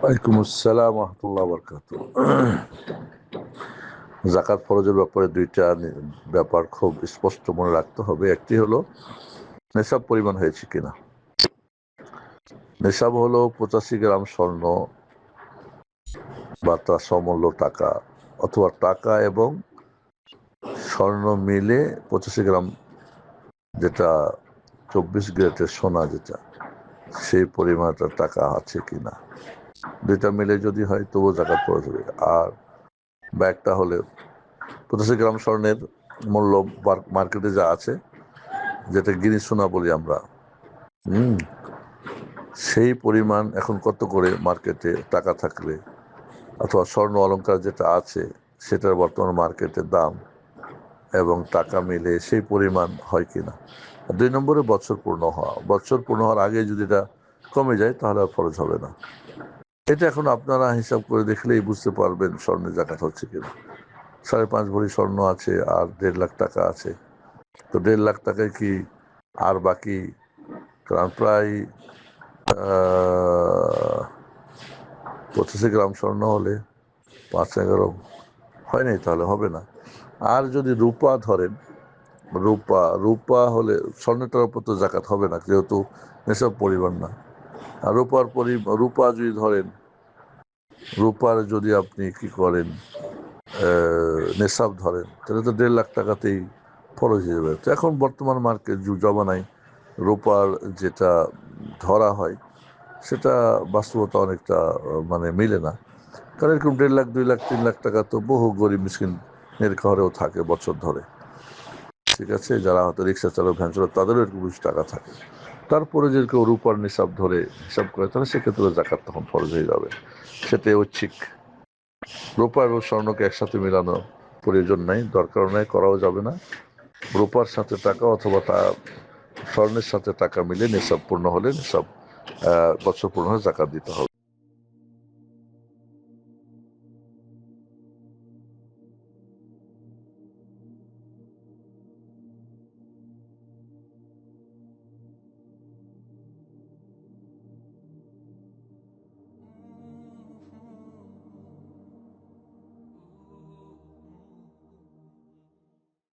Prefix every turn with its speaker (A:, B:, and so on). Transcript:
A: ওয়ালাইকুম আসসালাম রহমতুল্লাহ বরকাত জাকাত ফরজের ব্যাপারে দুইটা ব্যাপার খুব স্পষ্ট মনে রাখতে হবে। একটি হলো, নেশাব পরিমাণ হয়েছে কিনা? নেশাব হলো পঁচাশি গ্রাম স্বর্ণ বা তার সমমূল্য টাকা অথবা টাকা এবং স্বর্ণ মিলে পঁচাশি গ্রাম যেটা চব্বিশ গ্রেটের সোনা যেটা, সেই পরিমাণটা টাকা আছে কিনা? দুইটা মিলে যদি হয়, তবুও জাকাত পড়ে যাবে। আর ব্যাগটা হলে পঁচাশি গ্রাম স্বর্ণের মূল্য মার্কেটে যা আছে, যেটা গিনি সোনা বলি আমরা, হুম, সেই পরিমাণ এখন কত করে মার্কেটে টাকা থাকলে, অথবা স্বর্ণ অলংকার যেটা আছে, সেটার বর্তমান মার্কেটের দাম এবং টাকা মিলে সেই পরিমাণ হয় কিনা। আর দুই নম্বরে বছর পূর্ণ হওয়া। বছর পূর্ণ হওয়ার আগে যদি এটা কমে যায়, তাহলে আর খরচ হবে না। এটা এখন আপনারা হিসাব করে দেখলেই বুঝতে পারবেন স্বর্ণের জাকাত হচ্ছে কিনা। সাড়ে পাঁচ ভরি স্বর্ণ আছে আর দেড় লাখ টাকা আছে। তো দেড় লাখ টাকায় কি আর বাকি? কারণ প্রায় পঁচাশি গ্রাম স্বর্ণ হলে পাঁচ এগারো হয় নাই তাহলে হবে না। আর যদি রূপা ধরেন, রূপা রূপা হলে স্বর্ণটার উপর তো জাকাত হবে না, যেহেতু এসব পরিমাণ না। রূপার পরি, রূপা যদি ধরেন, রূপার যদি আপনি কি করেন নেশাব ধরেন, তাহলে তো দেড় লাখ টাকাতেই ফরজ হয়ে যাবে। তো এখন বর্তমান মার্কেট জমানায় রূপার যেটা ধরা হয়, সেটা বাস্তবতা অনেকটা মানে মিলে না। কারণ এরকম দেড় লাখ, দুই লাখ, তিন লাখ টাকা তো বহু গরিব মিসকিনের ঘরেও থাকে বছর ধরে। ঠিক আছে? যারা হয়তো রিক্সা চালক, ভ্যান চালক, তাদেরও এরকম বেশি টাকা থাকে। তারপরে যদি কেউ রূপার নিসাব ধরে হিসাব করে, তাহলে সেক্ষেত্রে জাকাত তখন ফরজ হয়ে যাবে। সেটা ঐচ্ছিক। রূপা এবং স্বর্ণকে একসাথে মেলানো প্রয়োজন নাই, দরকার নাই, করাও যাবে না। রূপার সাথে টাকা অথবা তা স্বর্ণের সাথে টাকা মিলে নিসাব পূর্ণ হলে নিসাব বছর পূর্ণ হলে জাকাত দিতে হবে।